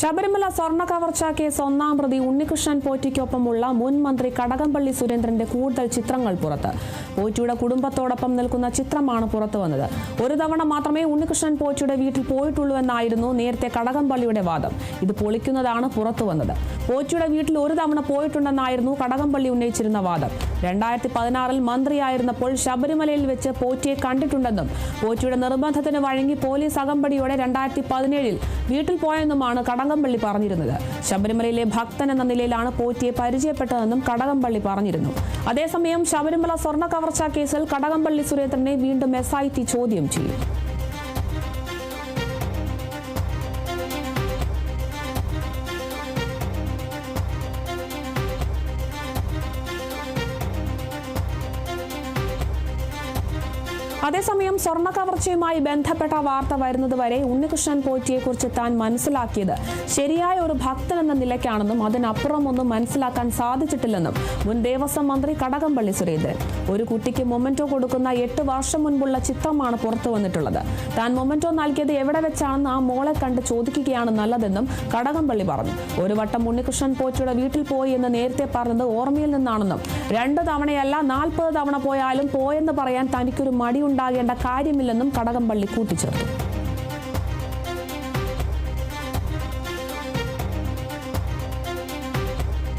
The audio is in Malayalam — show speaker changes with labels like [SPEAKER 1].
[SPEAKER 1] ശബരിമല സ്വർണ കവർച്ച കേസ് ഒന്നാം പ്രതി ഉണ്ണികൃഷ്ണൻ പോറ്റിക്കൊപ്പമുള്ള മുൻ മന്ത്രി കടകംപള്ളി സുരേന്ദ്രന്റെ കൂടുതൽ ചിത്രങ്ങൾ പുറത്ത്. പോറ്റിയുടെ കുടുംബത്തോടൊപ്പം നിൽക്കുന്ന ചിത്രമാണ് പുറത്തു വന്നത്. ഒരു തവണ മാത്രമേ ഉണ്ണികൃഷ്ണൻ പോറ്റിയുടെ വീട്ടിൽ പോയിട്ടുള്ളൂ എന്നായിരുന്നു നേരത്തെ കടകംപള്ളിയുടെ വാദം. ഇത് പൊളിക്കുന്നതാണ് പുറത്തു വന്നത്. പോറ്റിയുടെ വീട്ടിൽ ഒരു തവണ പോയിട്ടുണ്ടെന്നായിരുന്നു കടകംപള്ളി ഉന്നയിച്ചിരുന്ന വാദം. രണ്ടായിരത്തി പതിനാറിൽ മന്ത്രിയായിരുന്നപ്പോൾ ശബരിമലയിൽ വെച്ച് പോറ്റിയെ കണ്ടിട്ടുണ്ടെന്നും പോറ്റിയുടെ നിർബന്ധത്തിന് വഴങ്ങി പോലീസ് അകമ്പടിയോടെ രണ്ടായിരത്തി പതിനേഴിൽ വീട്ടിൽ പോയെന്നുമാണ് കടകംപള്ളി പറഞ്ഞിരുന്നത്. ശബരിമലയിലെ ഭക്തൻ എന്ന നിലയിലാണ് പോറ്റിയെ പരിചയപ്പെട്ടതെന്നും കടകംപള്ളി പറഞ്ഞിരുന്നു. അതേസമയം ശബരിമല സ്വർണ കവർച്ചാ കേസിൽ കടകംപള്ളി സുരേന്ദ്രനെ വീണ്ടും എസ് ചോദ്യം ചെയ്യും. അതേസമയം സ്വർണ കവർച്ചയുമായി ബന്ധപ്പെട്ട വാർത്ത വരുന്നതുവരെ ഉണ്ണികൃഷ്ണൻ പോറ്റിയെക്കുറിച്ച് താൻ മനസ്സിലാക്കിയത് ശരിയായ ഒരു ഭക്തൻ എന്ന നിലയ്ക്കാണെന്നും അതിനപ്പുറം ഒന്നും മനസ്സിലാക്കാൻ സാധിച്ചിട്ടില്ലെന്നും മുൻ ദേവസ്വം മന്ത്രി കടകംപള്ളി സുരേന്ദ്രൻ. ഒരു കുട്ടിക്ക് മൊമെന്റോ കൊടുക്കുന്ന എട്ട് വർഷം മുൻപുള്ള ചിത്രമാണ് പുറത്തു വന്നിട്ടുള്ളത്. താൻ മൊമെന്റോ നൽകിയത് എവിടെ വെച്ചാണെന്ന് ആ മോളെ കണ്ട് ചോദിക്കുകയാണ് നല്ലതെന്നും കടകംപള്ളി പറഞ്ഞു. ഒരു വട്ടം ഉണ്ണികൃഷ്ണൻ പോറ്റിയുടെ വീട്ടിൽ പോയി എന്ന് നേരത്തെ പറഞ്ഞത് ഓർമ്മയിൽ നിന്നാണെന്നും രണ്ട് തവണയല്ല നാൽപ്പത് തവണ പോയാലും പോയെന്ന് പറയാൻ തനിക്കൊരു മടിയുണ്ടാകേണ്ട കാര്യമില്ലെന്നും കടകംപള്ളി കൂട്ടിച്ചേർത്തു.